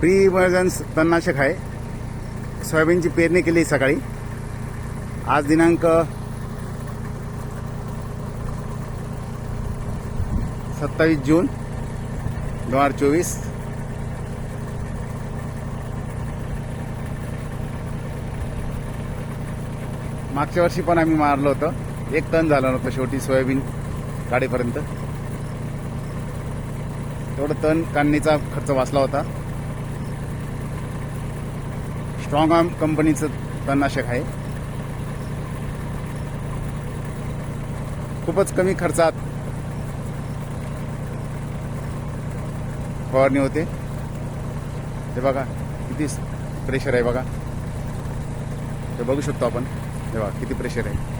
Pre emergence तणनाशक आहे. सोयाबीनची पेरणी केली सकाळी. आज दिनांक सत्तावीस जून दोन हजार चोवीस. मागच्या वर्षी पण आम्ही मारलं होतं. एक टन झालं नव्हतं शेवटी सोयाबीन काढेपर्यंत तेवढं तण काढणीचा खर्च वाचला होता. स्ट्रॉंग आर्म कंपनीचं तणनाशक आहे. खूपच कमी खर्चात फवारणी होते. ते बघा किती प्रेशर आहे बघा. ते बघू शकतो आपण. हे बघा किती प्रेशर आहे.